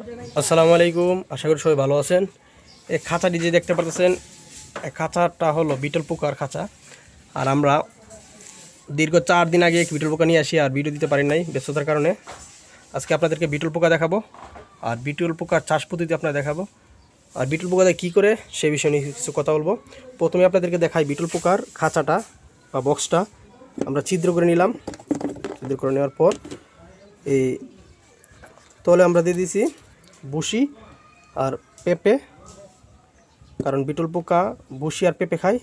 আসসালামু আলাইকুম। আশা করি সবাই ভালো আছেন। এই খাঁচাটি যে দেখতে পাচ্ছেন এই খাঁচাটা হলো বিটল পোকার খাঁচা। আর আমরা দীর্ঘ চার দিন আগে বিটল পোকা নিয়ে আসি আর ভিডিও দিতে পারি নাই ব্যস্ততার কারণে। আজকে আপনাদেরকে বিটল পোকা দেখাবো। আর বিটল পোকার চাষ পদ্ধতি আপনার দেখাবো। আর বিটল পোকাতে কী করে, সে বিষয়ে নিয়ে কিছু কথা বলব। প্রথমে আপনাদেরকে দেখাই বিটল পোকার খাঁচাটা বা বক্সটা। আমরা ছিদ্র করে নিলাম। ছিদ্র করে নেওয়ার পর এই তলে আমরা দিয়ে দিয়েছি বুসি আর পেঁপে, কারণ বিটল পোকা বুসি আর পেঁপে খায়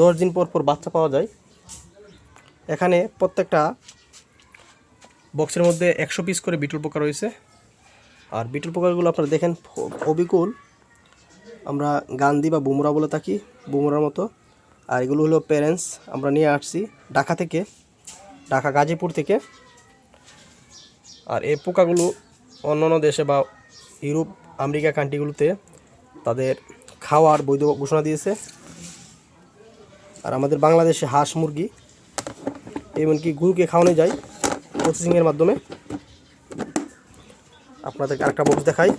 দশ দিন পর পর বাচ্চা পাওয়া যায়। এখানে প্রত্যেকটা বক্সের মধ্যে একশো পিস করে বিটল পোকা রয়েছে। আর বিটল পোকাগুলো আপনারা দেখেন অবিকুল। আমরা গান্ধী বা বুমরা বলে থাকি, বুমরার মতো। আর এগুলো হলো প্যারেন্টস আমরা নিয়ে আসছি ঢাকা থেকে, ঢাকা গাজীপুর থেকে। আর এই পোকাগুলো অন্য অন্য দেশে বা ইউরোপ, আমেরিকা কান্ট্রিগুলোতে তাদের খাওয়ার বৈধ ঘোষণা দিয়েছে। আর আমাদের বাংলাদেশে হাঁস মুরগি, এমনকি গরুকে খাওয়ানো যায় প্রসেসিংয়ের মাধ্যমে। আপনাদেরকে আরেকটা বক্স দেখাই।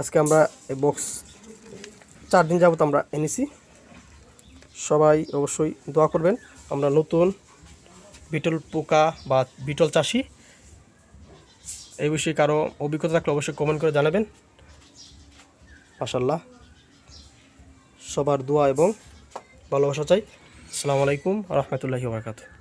আজকে আমরা এই বক্স চার দিন যাবত আমরা এনেছি। সবাই অবশ্যই দোয়া করবেন। আমরা নতুন বিটল পোকা বা বিটল চাষি এই বিষয়ে কারও অভিজ্ঞতা থাকলে অবশ্যই কমেন্ট করে জানাবেন। মাসাল্লাহ সবার দোয়া এবং ভালোবাসা চাই। আসসালামু আলাইকুম রহমতুল্লাহি বারকাত